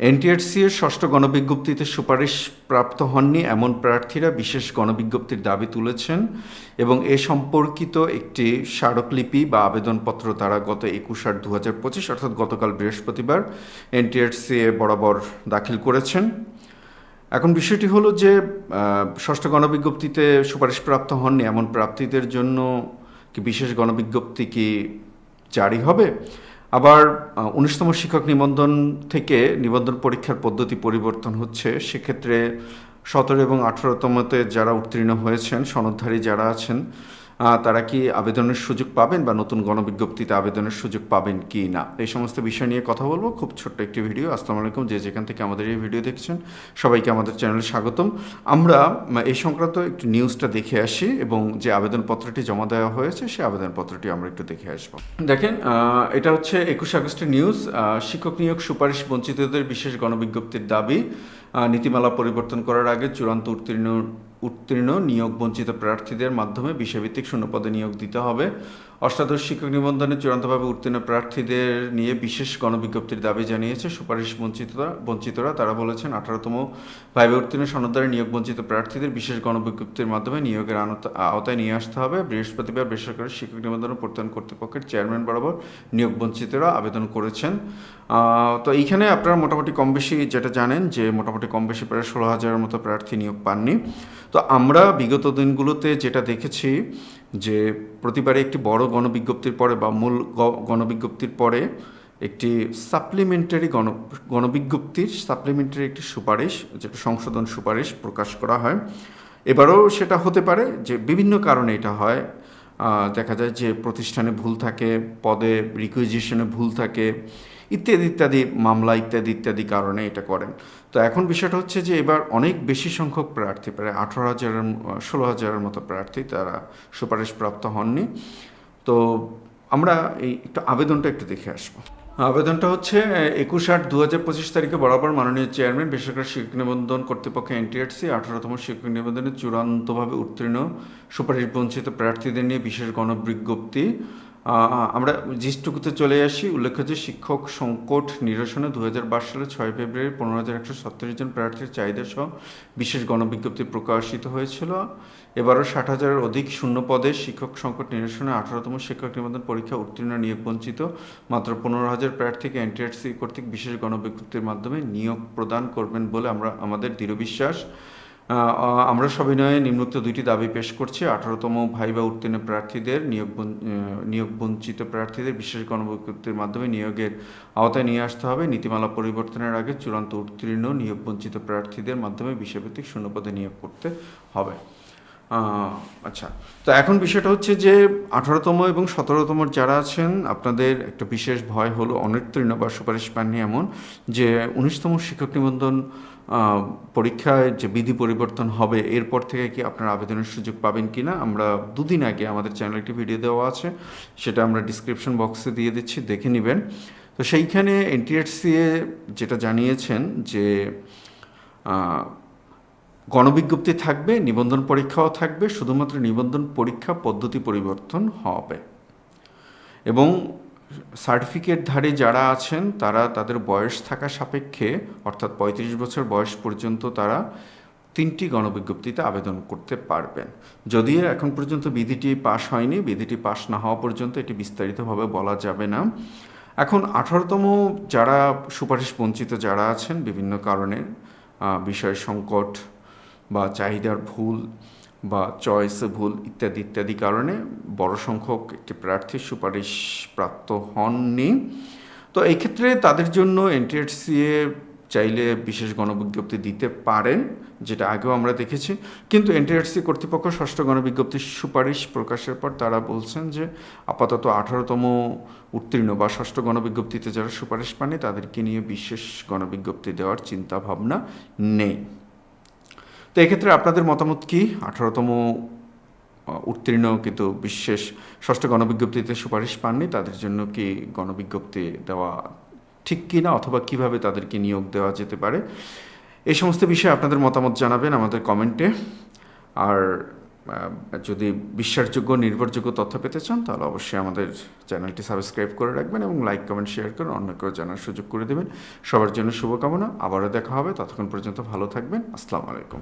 NTRC এর ষষ্ঠ গণবিজ্ঞপ্তিতে সুপারিশ প্রাপ্ত হননি, এমন প্রার্থীরা বিশেষ গণবিজ্ঞপ্তির দাবি তুলেছেন এবং এ সম্পর্কিত একটি স্মারকলিপি বা আবেদনপত্র তারা গত একুশ আট দু হাজার পঁচিশ, অর্থাৎ গতকাল বৃহস্পতিবার এনটিআরসি এ বরাবর দাখিল করেছেন। এখন বিষয়টি হলো যে ষষ্ঠ গণবিজ্ঞপ্তিতে সুপারিশপ্রাপ্ত হননি, এমন প্রাপ্তিদের জন্য কি বিশেষ গণবিজ্ঞপ্তি কি জারি হবে? আবার উনিশতম শিক্ষক নিবন্ধন থেকে নিবন্ধন পরীক্ষার পদ্ধতি পরিবর্তন হচ্ছে। সেক্ষেত্রে সতেরো এবং আঠেরোতমতে যারা উত্তীর্ণ হয়েছেন, সনদধারী যারা আছেন তারা কি আবেদনের সুযোগ পাবেন বা নতুন গণবিজ্ঞপ্তিতে আবেদনের সুযোগ পাবেন কি না? এই সমস্ত বিষয় নিয়ে কথা বলব। খুব ছোট্ট একটি ভিডিও। আসসালামু আলাইকুম। যে যেখান থেকে আমাদের এই ভিডিও দেখছেন, সবাইকে আমাদের চ্যানেলে স্বাগতম। আমরা এই সংক্রান্ত একটু নিউজটা দেখে আসি এবং যে আবেদনপত্রটি জমা দেওয়া হয়েছে সেই আবেদনপত্রটি আমরা একটু দেখে আসব। দেখেন এটা হচ্ছে একুশ আগস্টের নিউজ শিক্ষক নিয়োগ সুপারিশ বঞ্চিতদের বিশেষ গণবিজ্ঞপ্তির দাবি। নীতিমালা পরিবর্তন করার আগে চূড়ান্ত উত্তীর্ণ উত্তীর্ণ নিয়োগ বঞ্চিত প্রার্থীদের মাধ্যমে বিষয়ভিত্তিক শূন্যপদে নিয়োগ দিতে হবে। অষ্টাদশ শিক্ষক নিবন্ধনে চূড়ান্তভাবে উত্তীর্ণ প্রার্থীদের নিয়ে বিশেষ গণবিজ্ঞপ্তির দাবি জানিয়েছে সুপারিশ বঞ্চিতরা বঞ্চিতরা। তারা বলেছেন, আঠারোতম ভাইবে উত্তীর্ণ সনদদারে নিয়োগ বঞ্চিত প্রার্থীদের বিশেষ গণবিজ্ঞপ্তির মাধ্যমে নিয়োগের আওতায় নিয়ে আসতে হবে। বৃহস্পতিবার বেসরকারি শিক্ষক নিবন্ধন প্রত্যয়ন কর্তৃপক্ষের চেয়ারম্যান বরাবর নিয়োগ বঞ্চিতরা আবেদন করেছেন। তো এইখানে আপনারা মোটামুটি কম বেশি যেটা জানেন যে মোটামুটি কম বেশি প্রায় ষোলো হাজারের মতো প্রার্থী নিয়োগ পাননি। তো আমরা বিগত দিনগুলোতে যেটা দেখেছি যে প্রতিবারে একটি বড় গণবিজ্ঞপ্তির পরে বা মূল গণবিজ্ঞপ্তির পরে একটি সাপ্লিমেন্টারি গণ, গণবিজ্ঞপ্তির সাপ্লিমেন্টারি একটি সুপারিশ, যেটা সংশোধন সুপারিশ প্রকাশ করা হয়। এবারও সেটা হতে পারে যে বিভিন্ন কারণে এটা হয়। দেখা যায় যে প্রতিষ্ঠানে ভুল থাকে, পদে রিকুইজিশনে ভুল থাকে, ইত্যাদি ইত্যাদি, মামলা ইত্যাদি ইত্যাদি কারণে এটা করেন। তো এখন বিষয়টা হচ্ছে যে এবার অনেক বেশি সংখ্যক প্রার্থী, প্রায় আঠারো হাজারের ষোলো হাজারের মতো প্রার্থী তারা সুপারিশপ্রাপ্ত হননি। তো আমরা এই একটু আবেদনটা একটু দেখে আসব। আবেদনটা হচ্ছে একুশ আট দু হাজার পঁচিশ তারিখে বরাবর মাননীয় চেয়ারম্যান বেসরকারি শিক্ষক নিবন্ধন কর্তৃপক্ষ এনটিআরসি আঠারোতম শিক্ষক নিবন্ধনে চূড়ান্তভাবে উত্তীর্ণ সুপারিশ বঞ্চিত প্রার্থীদের নিয়ে বিশেষ গণবিজ্ঞপ্তি। আমরা জিস্টুকুতে চলে আসি। উল্লেখ্য যে শিক্ষক সংকট নিরসনে দু হাজার বাইশ সালে ছয় ফেব্রুয়ারি পনেরো হাজার একশো সত্তর জন প্রার্থীর চাহিদা সহ বিশেষ গণবিজ্ঞপ্তি প্রকাশিত হয়েছিল। এবারও ষাট হাজারের অধিক শূন্য পদে শিক্ষক সংকট নিরসনে আঠারোতম শিক্ষক নিবন্ধন পরীক্ষা উত্তীর্ণ নিয়োগ বঞ্চিত। মাত্র পনেরো হাজার প্রার্থীকে এনটিআরসি কর্তৃক বিশেষ গণবিজ্ঞপ্তির মাধ্যমে নিয়োগ প্রদান করবেন বলে আমরা, আমাদের দৃঢ় বিশ্বাস। আমরা সবিনয়ে নিম্নোক্ত দুইটি দাবি পেশ করছি। আঠারোতম ভাইবা উত্তীর্ণ প্রার্থীদের নিয়োগ নিয়োগ বঞ্চিত প্রার্থীদের বিশেষ গণবিজ্ঞপ্তির মাধ্যমে নিয়োগের আওতায় নিয়ে আসতে হবে। নীতিমালা পরিবর্তনের আগে চূড়ান্ত উত্তীর্ণ নিয়োগ বঞ্চিত প্রার্থীদের মাধ্যমে বিষয়ভিত্তিক শূন্যপদে নিয়োগ করতে হবে। আচ্ছা তো এখন বিষয়টা হচ্ছে যে আঠারোতম এবং সতেরোতম যারা আছেন, আপনাদের একটা বিশেষ ভয় হলো অনুত্তীর্ণ বা সুপারিশ পাননি এমন যে উনিশতম শিক্ষক নিবন্ধন পরীক্ষায় যে বিধি পরিবর্তন হবে, এরপর থেকে কি আপনারা আবেদনের সুযোগ পাবেন কি না আমরা দুদিন আগে আমাদের চ্যানেলে একটি ভিডিও দেওয়া আছে, সেটা আমরা ডিসক্রিপশন বক্সে দিয়ে দিচ্ছি, দেখে নেবেন। তো সেইখানে এনটিআরসিএ যেটা জানিয়েছেন যে গণবিজ্ঞপ্তি থাকবে, নিবন্ধন পরীক্ষাও থাকবে, শুধুমাত্র নিবন্ধন পরীক্ষা পদ্ধতি পরিবর্তন হবে। এবং সার্টিফিকেটধারী যারা আছেন, তারা তাদের বয়স থাকা সাপেক্ষে, অর্থাৎ পঁয়ত্রিশ বছর বয়স পর্যন্ত তারা তিনটি গণবিজ্ঞপ্তিতে আবেদন করতে পারবেন। যদিও এখন পর্যন্ত বিধিটি পাশ হয়নি, বিধিটি পাশ না হওয়া পর্যন্ত এটি বিস্তারিতভাবে বলা যাবে না। এখন আঠারোতম যারা সুপারিশ বঞ্চিত যারা আছেন, বিভিন্ন কারণে বিষয় সংকট বা চাহিদার ভুল বা চয়েসে ভুল ইত্যাদি ইত্যাদি কারণে বড় সংখ্যক একটি প্রার্থী সুপারিশ প্রাপ্ত হননি। তো এই ক্ষেত্রে তাদের জন্য এনটিআরসিএ চাইলে বিশেষ গণবিজ্ঞপ্তি দিতে পারেন, যেটা আগেও আমরা দেখেছি। কিন্তু এনটিআরসি কর্তৃপক্ষ ষষ্ঠ গণবিজ্ঞপ্তির সুপারিশ প্রকাশের পর তারা বলছেন যে আপাতত আঠারোতম উত্তীর্ণ বা ষষ্ঠ গণবিজ্ঞপ্তিতে যারা সুপারিশ পাননি, তাদেরকে নিয়ে বিশেষ গণবিজ্ঞপ্তি দেওয়ার চিন্তা ভাবনা নেই। তো এক্ষেত্রে আপনাদের মতামত কি? আঠারোতম উত্তীর্ণ কিন্তু বিশেষ ষষ্ঠ গণবিজ্ঞপ্তিতে সুপারিশ পাননি। তাদের জন্য কি গণবিজ্ঞপ্তি দেওয়া ঠিক কি না অথবা কীভাবে তাদেরকে নিয়োগ দেওয়া যেতে পারে? এই সমস্ত বিষয়ে আপনাদের মতামত জানাবেন আমাদের কমেন্টে। আর যদি বিশ্বাসযোগ্য, নির্ভরযোগ্য তথ্য পেতে চান, তাহলে অবশ্যই আমাদের চ্যানেলটি সাবস্ক্রাইব করে রাখবেন এবং লাইক, কমেন্ট, শেয়ার করে অন্যকেও জানার সুযোগ করে দেবেন। সবার জন্য শুভকামনা। আবারও দেখা হবে। ততক্ষণ পর্যন্ত ভালো থাকবেন। আসসালামু আলাইকুম।